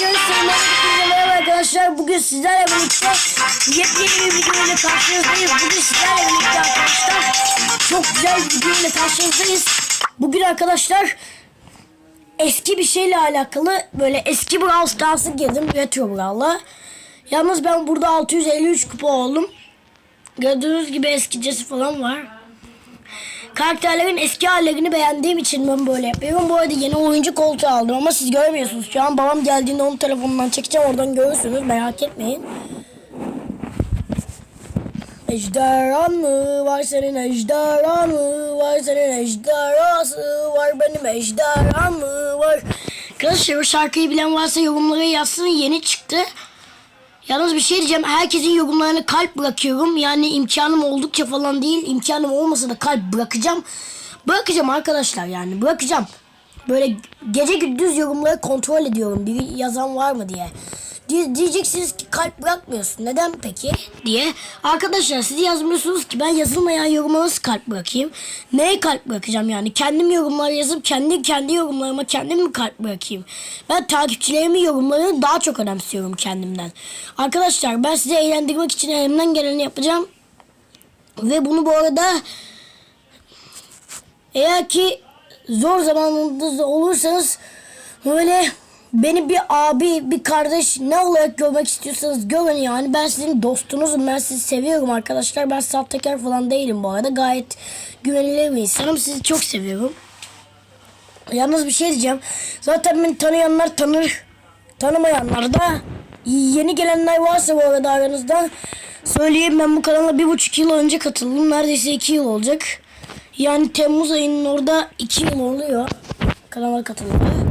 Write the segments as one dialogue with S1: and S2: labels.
S1: Merhaba arkadaşlar. Bugün sizlerle birlikte yepyeni bir video ile karşınızdayız. Bugün sizlerle birlikte arkadaşlar çok güzel bir video ile karşınızdayız. Bugün arkadaşlar eski bir şeyle alakalı böyle eski Brawl Stars'a girdim. Retro Brawl'a. Yalnız ben burada 653 kupa oldum. Gördüğünüz gibi eskicesi falan var. Karakterlerin eski hallerini beğendiğim için ben böyle yapıyorum. Bu arada yeni oyuncu koltuğu aldım ama siz görmüyorsunuz. Şu an babam geldiğinde onun telefonundan çekeceğim. Oradan görürsünüz. Merak etmeyin. Ejderhan mı var senin ejderhan mı var senin ejderhası var benim ejderhan mı var. Arkadaşlar o şarkıyı bilen varsa yorumlara yazsın yeni çıktı. Yalnız bir şey diyeceğim. Herkesin yorumlarına kalp bırakıyorum. Yani imkanım oldukça falan değil. İmkanım olmasa da kalp bırakacağım. Bırakacağım arkadaşlar yani. Bırakacağım. Böyle gece gündüz yorumları kontrol ediyorum. Biri yazan var mı diye. Diye- Diyeceksiniz ki kalp bırakmıyorsun. Neden peki? diye. Arkadaşlar siz yazmıyorsunuz ki ben yazılmayan yoruma nasıl kalp bırakayım? Neye kalp bırakacağım yani? Kendim yorumlar yazıp kendi kendi yorumlarıma kendim mi kalp bırakayım? Ben takipçilerimin yorumlarını daha çok önemsiyorum kendimden. Arkadaşlar ben sizi eğlendirmek için elimden geleni yapacağım. Ve bunu bu arada eğer ki zor zamanınızda olursanız böyle beni bir abi, bir kardeş ne olarak görmek istiyorsanız görün yani. Ben sizin dostunuzum. Ben sizi seviyorum arkadaşlar. Ben sahtekar falan değilim bu arada. Gayet güvenilir bir insanım. Sizi çok seviyorum. Yalnız bir şey diyeceğim. Zaten beni tanıyanlar tanır. Tanımayanlar da yeni gelenler varsa bu arada aranızda söyleyeyim ben bu kanala bir buçuk yıl önce katıldım. Neredeyse iki yıl olacak. Yani Temmuz ayının orada iki yıl oluyor. Kanala katılımda.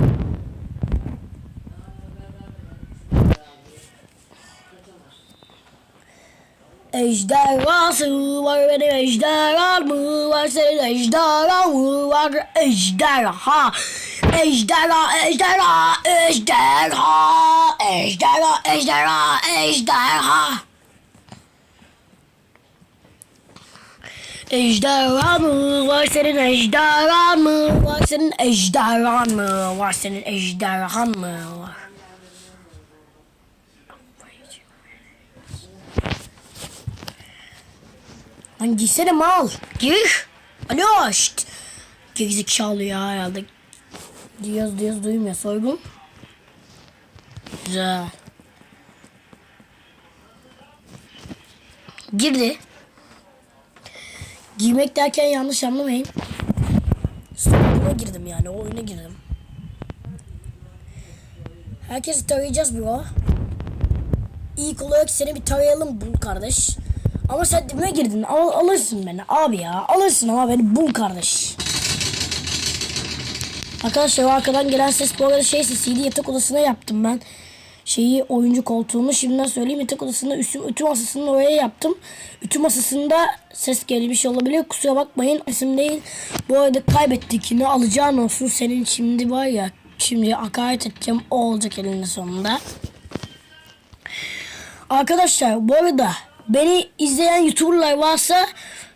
S1: Ejderhası var benim ejderham mı var senin ejderhan mı var. Ejderha ejderha ejderha ejderha ejderha ejderha ejderha. Ejderha mı var senin ejderhan mı var senin ejderhan mı var senin ejderhan mı var Lan girsene mal. Gir. Alo şşt. Gerizekalı ya herhalde. Diyoruz diyoruz duymuyor. Soygun. Güzel. Girdi. Girmek derken yanlış anlamayın. Soyguna girdim yani. O oyuna girdim. Herkesi tarayacağız bro. İlk olarak seni bir tarayalım bul kardeş. Ama sen dibime girdin. Al, alırsın beni abi ya. Alırsın ama beni bul kardeş. Arkadaşlar arkadan gelen ses bu arada şey sesiydi. Yatak odasına yaptım ben. Şeyi oyuncu koltuğunu şimdiden söyleyeyim. Yatak odasında üstüm, ütü masasını oraya yaptım. Ütü masasında ses gelmiş olabilir. Kusura bakmayın. isim değil. Bu arada kaybettik. Ne alacağın olsun. Senin şimdi var ya. Şimdi hakaret edeceğim. O olacak elinde sonunda. Arkadaşlar bu arada beni izleyen YouTuber'lar varsa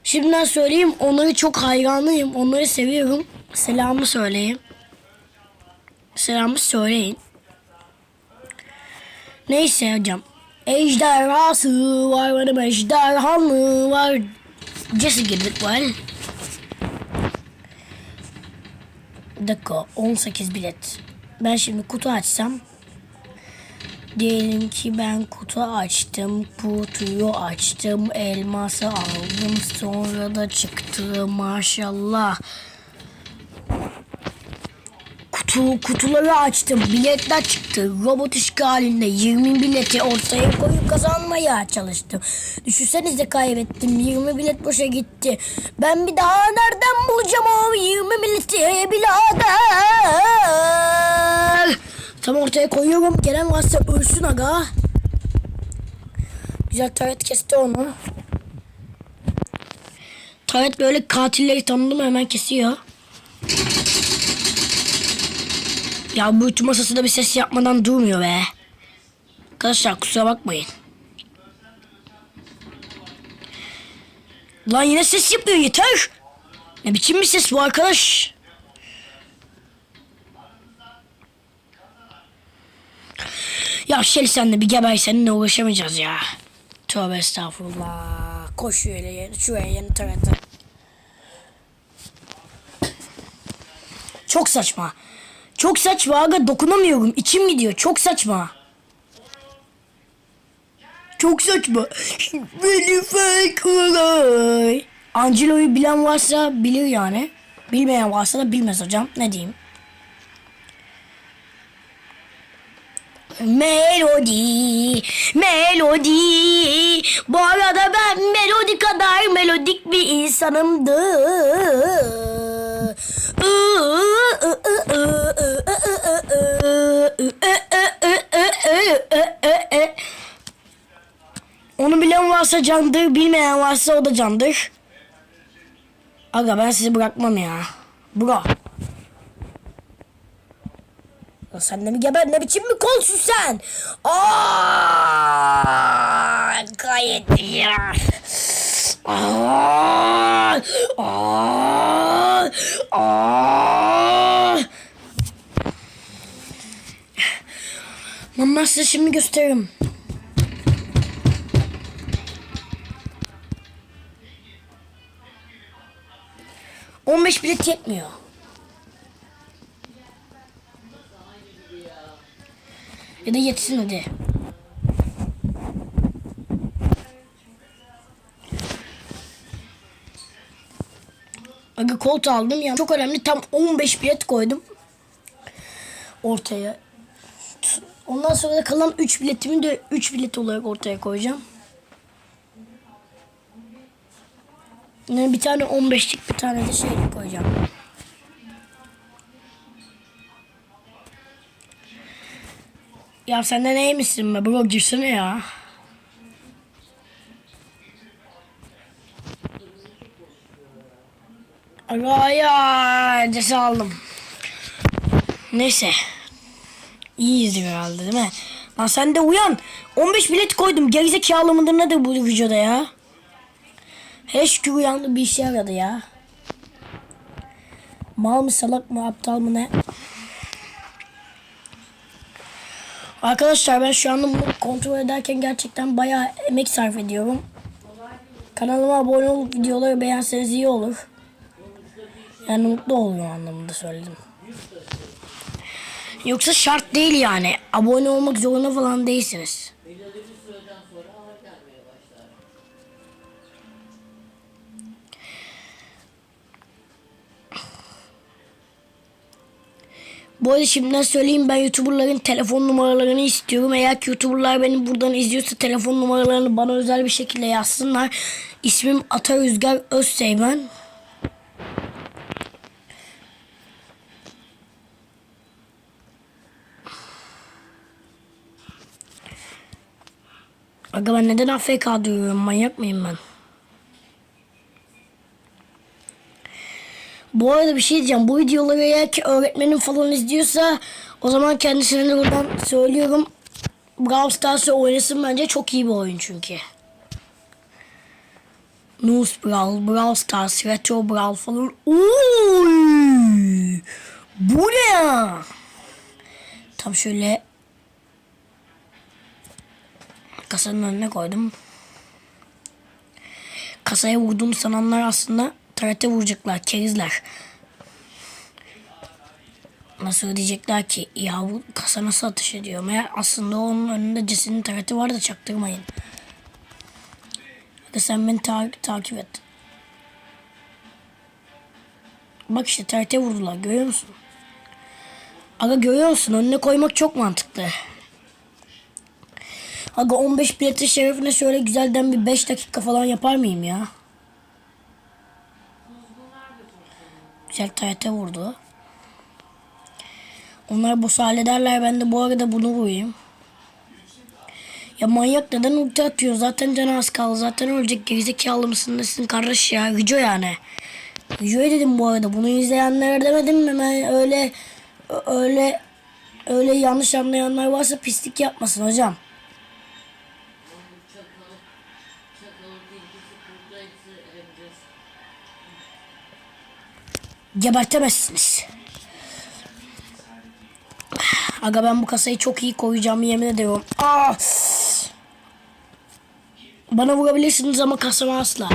S1: şimdiden söyleyeyim onları çok hayranıyım. Onları seviyorum. Selamı söyleyin. Selamı söyleyin. Neyse hocam. Ejderhası var benim ejderham mı var? Jesse girdik var. Dakika 18 bilet. Ben şimdi kutu açsam Diyelim ki ben kutu açtım, kutuyu açtım, elması aldım, sonra da çıktı maşallah. Kutu, kutuları açtım, biletler çıktı, robot işgalinde 20 bileti ortaya koyup kazanmaya çalıştım. Düşünsenize kaybettim, 20 bilet boşa gitti. Ben bir daha nereden bulacağım o 20 bileti birader? Ortaya koyuyorum. Gelen varsa ölsün aga. Güzel taret kesti onu. Taret böyle katilleri tanıdı mı hemen kesiyor. Ya bu ütü masası da bir ses yapmadan durmuyor be. Arkadaşlar kusura bakmayın. Lan yine ses yapıyor yeter. Ne biçim bir ses bu arkadaş? Ya Şeli sen de bir geber seninle uğraşamayacağız ya. Tövbe estağfurullah. Koş şöyle şuraya yeni tarafta. Çok saçma. Çok saçma aga dokunamıyorum. İçim gidiyor. Çok saçma. Çok saçma. Beni fake olay. Angelo'yu bilen varsa bilir yani. Bilmeyen varsa da bilmez hocam. Ne diyeyim? Melodi, melodi. Bu arada ben melodi kadar melodik bir insanımdır. Onu bilen varsa candır, bilmeyen varsa o da candır. Aga ben sizi bırakmam ya. Bro. Ya sen de mi geber ne biçim mi kolsun sen? Aa, gayet iyi. Aa, aa, aa. Lan size şimdi gösteririm. On beş bilet yetmiyor. Ya da yetsin hadi. Aga kolt aldım ya. Çok önemli. Tam 15 bilet koydum. Ortaya. Ondan sonra da kalan 3 biletimi de 3 bilet olarak ortaya koyacağım. Yani bir tane 15'lik bir tane de şey koyacağım. Ya sen de neymişsin be bro girsene ya. Araya cesi aldım. Neyse. İyiyizdir herhalde değil mi? Lan sen de uyan. 15 bilet koydum. Gerizekalı mıdır nedir bu videoda ya? Her şükür uyandı bir işe yaradı ya. Mal mı salak mı aptal mı ne? Arkadaşlar ben şu anda bunu kontrol ederken gerçekten bayağı emek sarf ediyorum. Kanalıma abone olup videoları beğenseniz iyi olur. Yani mutlu oluyor anlamında söyledim. Yoksa şart değil yani. Abone olmak zorunda falan değilsiniz. Bu arada şimdiden söyleyeyim ben YouTuber'ların telefon numaralarını istiyorum. Eğer ki YouTuber'lar beni buradan izliyorsa telefon numaralarını bana özel bir şekilde yazsınlar. İsmim Ata Rüzgar Özseymen. Aga ben neden AFK diyorum manyak mıyım ben? Bu arada bir şey diyeceğim. Bu videoları eğer ki öğretmenim falan izliyorsa o zaman kendisine de buradan söylüyorum. Brawl Stars'ı oynasın bence çok iyi bir oyun çünkü. Noose Brawl, Brawl Stars, Retro Brawl falan. Oy! Bu ne ya? Tam şöyle kasanın önüne koydum. Kasaya vurduğum sananlar aslında tarete vuracaklar, kerizler. Nasıl diyecekler ki ya bu kasa nasıl atış ediyor? Meğer aslında onun önünde cesedin tareti var da çaktırmayın. Hadi sen beni ta- takip et. Bak işte tarete vurdular görüyor musun? Aga görüyor musun? Önüne koymak çok mantıklı. Aga 15 bileti şerefine şöyle güzelden bir 5 dakika falan yapar mıyım ya? Güzel TRT vurdu. Onlar boss hallederler. Ben de bu arada bunu vurayım. Ya manyak neden ulti atıyor? Zaten canı az kaldı. Zaten ölecek. Gerizekalı mısın nesin kardeş ya? Rico yani. Rico'ya dedim bu arada. Bunu izleyenlere demedim mi? Ben öyle öyle öyle yanlış anlayanlar varsa pislik yapmasın hocam. Gebertemezsiniz. Aga ben bu kasayı çok iyi koyacağım yemin ediyorum. Aa! Bana vurabilirsiniz ama kasama asla.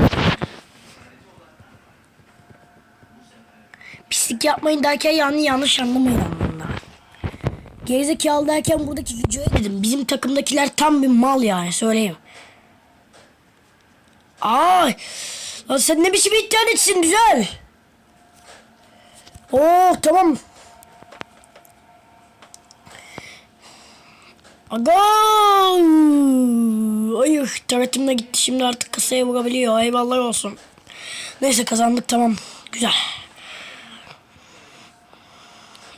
S1: Pislik yapmayın derken yani yanlış anlamayın anlamında. Gerizekalı derken buradaki videoya dedim. Bizim takımdakiler tam bir mal yani söyleyeyim. Ay! Lan sen ne biçim internetsin güzel. Oh tamam. Aga! Hayır taretim de gitti şimdi artık kasaya vurabiliyor. Eyvallah olsun. Neyse kazandık tamam. Güzel.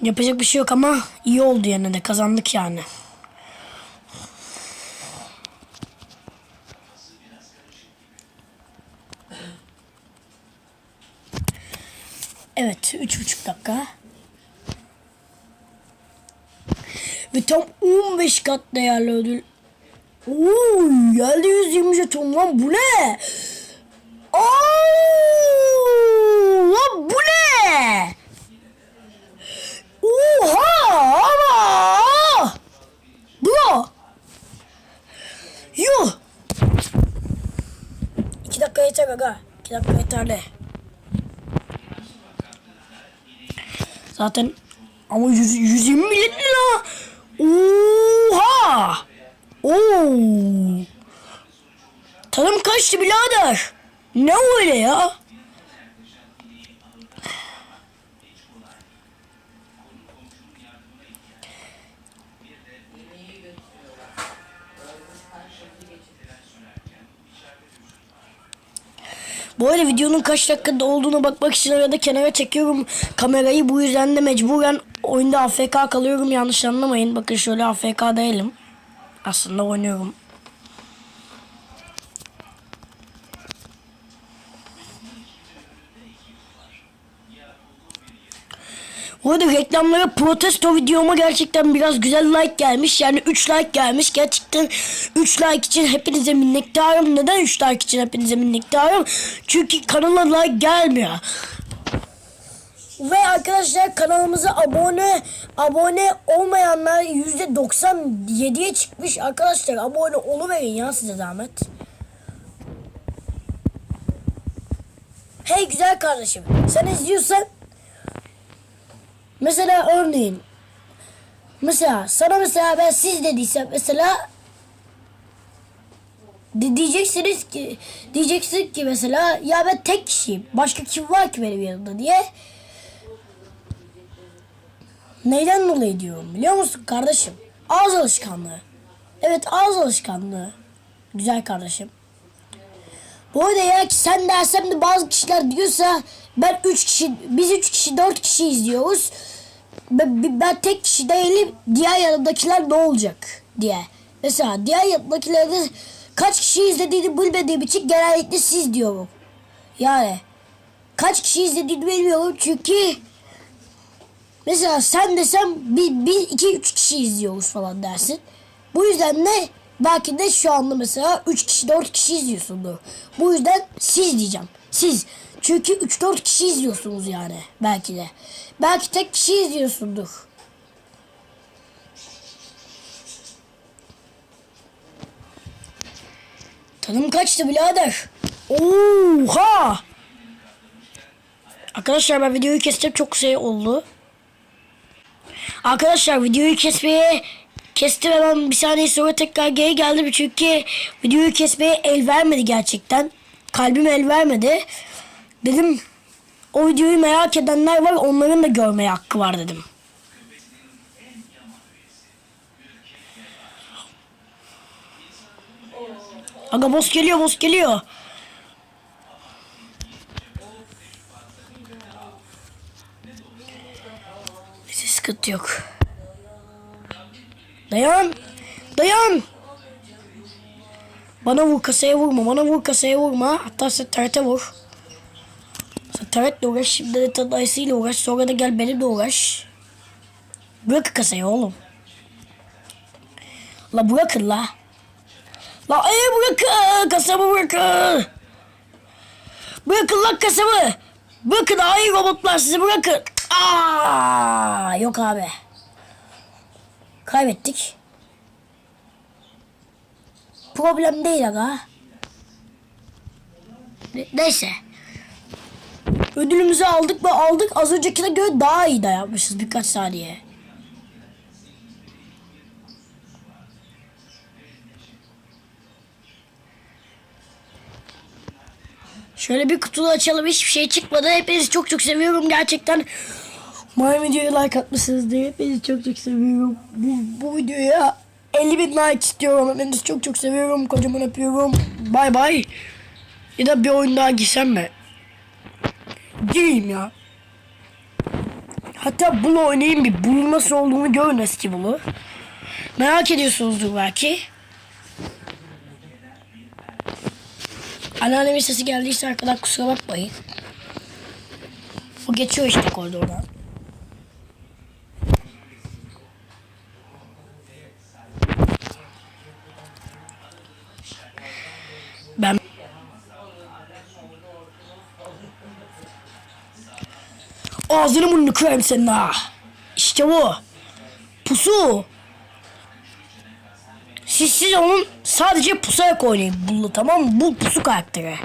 S1: Yapacak bir şey yok ama iyi oldu yine de kazandık yani. Evet, üç buçuk dakika. Ve tam 15 kat değerli ödül. Oo, geldi 120 jeton lan bu ne? Oo, lan bu ne? Oha ama. Bro. Yuh. İki dakika yeter aga. İki dakika yeterli. Zaten ama 100, 120 milyon lira. Oha! Oo! Tanım kaçtı birader. Ne öyle ya? Bu arada videonun kaç dakikada olduğuna bakmak için arada kenara çekiyorum kamerayı. Bu yüzden de mecburen oyunda AFK kalıyorum. Yanlış anlamayın. Bakın şöyle AFK değilim. Aslında oynuyorum. Bu arada reklamlara protesto videoma gerçekten biraz güzel like gelmiş. Yani 3 like gelmiş. Gerçekten 3 like için hepinize minnettarım. Neden 3 like için hepinize minnettarım? Çünkü kanala like gelmiyor. Ve arkadaşlar kanalımıza abone abone olmayanlar %97'ye çıkmış. Arkadaşlar abone oluverin ya size zahmet. Hey güzel kardeşim sen izliyorsan Mesela örneğin mesela sana mesela ben siz dediysem mesela di- diyeceksiniz ki diyeceksin ki mesela ya ben tek kişiyim. Başka kim var ki benim yanımda diye. Neyden dolayı diyorum biliyor musun kardeşim? Ağız alışkanlığı. Evet ağız alışkanlığı. Güzel kardeşim. Bu arada eğer ki sen dersem de bazı kişiler diyorsa ben 3 kişi, biz 3 kişi 4 kişi izliyoruz. Ben, ben tek kişi değilim. Diğer yanımdakiler ne olacak diye. Mesela diğer yanımdakilerde kaç kişi izlediğini bilmediğim için genellikle siz diyorum. Yani kaç kişi izlediğini bilmiyorum çünkü mesela sen desem bir, bir iki üç kişi izliyoruz falan dersin. Bu yüzden de belki de şu anda mesela 3 kişi 4 kişi izliyorsundur. Bu yüzden siz diyeceğim. Siz. Çünkü 3-4 kişi izliyorsunuz yani belki de. Belki tek kişi izliyorsundur. Tadım kaçtı birader. Oha! Arkadaşlar ben videoyu kestim çok şey oldu. Arkadaşlar videoyu kesmeye kestim hemen bir saniye sonra tekrar geri geldim çünkü videoyu kesmeye el vermedi gerçekten. Kalbim el vermedi. Dedim o videoyu merak edenler var onların da görmeye hakkı var dedim. Aga boss geliyor boss geliyor. Neyse sıkıntı yok. Dayan. Dayan. Bana vur kasaya vurma. Bana vur kasaya vurma. Hatta sen tarete vur. Sen taretle uğraş. Şimdi de tadayısıyla uğraş. Sonra da gel benimle uğraş. Bırak kasayı oğlum. La bırakın la. La ee bırakın. Kasamı bırakın. Bırakın lan kasamı. Bırakın ay robotlar sizi bırakın. Aa, yok abi. Kaybettik. Problem değil aga. Ne- Neyse. Ödülümüzü aldık ve aldık. Az öncekine göre daha iyi de yapmışız birkaç saniye. Şöyle bir kutu açalım. Hiçbir şey çıkmadı. Hepinizi çok çok seviyorum gerçekten. My videoya like atmışsınız diye hepinizi çok çok seviyorum. Bu, bu videoya 50 bin like istiyorum. Hepinizi çok çok seviyorum. Kocaman öpüyorum. Bay bay. Ya da bir oyun daha girsem mi? Gireyim ya. Hatta bunu oynayayım bir. Bunun nasıl olduğunu görün eski bunu. Merak ediyorsunuzdur belki. Anneannemin sesi geldiyse arkadan kusura bakmayın. O geçiyor işte koridordan. Ben Ağzını burnunu kırarım senin ha. İşte bu. Pusu. Siz siz onun sadece pusarak oynayın bunu tamam mı? Bu pusu karakteri.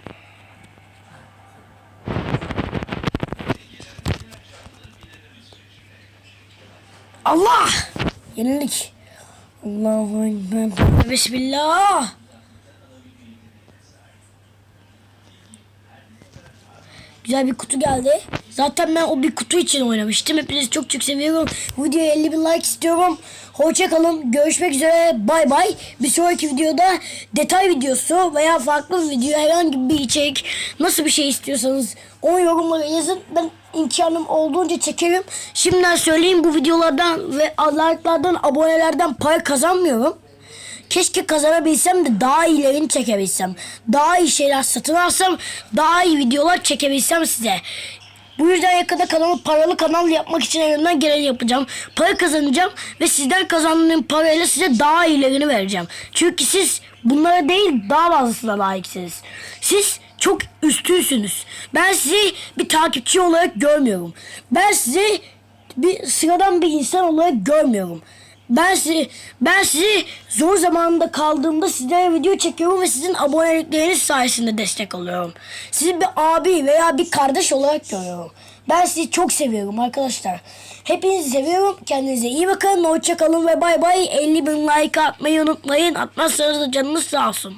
S1: Allah! Yenilik. Allahu Ekber. Bismillah. Güzel bir kutu geldi. Zaten ben o bir kutu için oynamıştım. Hepinizi çok çok seviyorum. Videoya 50 bin like istiyorum. Hoşça kalın. Görüşmek üzere. Bay bay. Bir sonraki videoda detay videosu veya farklı bir video herhangi bir içerik nasıl bir şey istiyorsanız onu yorumlara yazın. Ben imkanım olduğunca çekerim. Şimdiden söyleyeyim bu videolardan ve like'lardan abonelerden para kazanmıyorum. Keşke kazanabilsem de daha iyilerini çekebilsem. Daha iyi şeyler satın alsam, daha iyi videolar çekebilsem size. Bu yüzden yakında kanalı paralı kanal yapmak için elimden geleni yapacağım. Para kazanacağım ve sizden kazandığım parayla size daha iyilerini vereceğim. Çünkü siz bunlara değil daha fazlasına layıksınız. Siz çok üstünsünüz. Ben sizi bir takipçi olarak görmüyorum. Ben sizi bir sıradan bir insan olarak görmüyorum. Ben sizi, ben sizi zor zamanında kaldığımda sizlere video çekiyorum ve sizin abonelikleriniz sayesinde destek oluyorum. Sizi bir abi veya bir kardeş olarak görüyorum. Ben sizi çok seviyorum arkadaşlar. Hepinizi seviyorum. Kendinize iyi bakın. Hoşça kalın ve bay bay. 50 bin like atmayı unutmayın. Atmazsanız da canınız sağ olsun.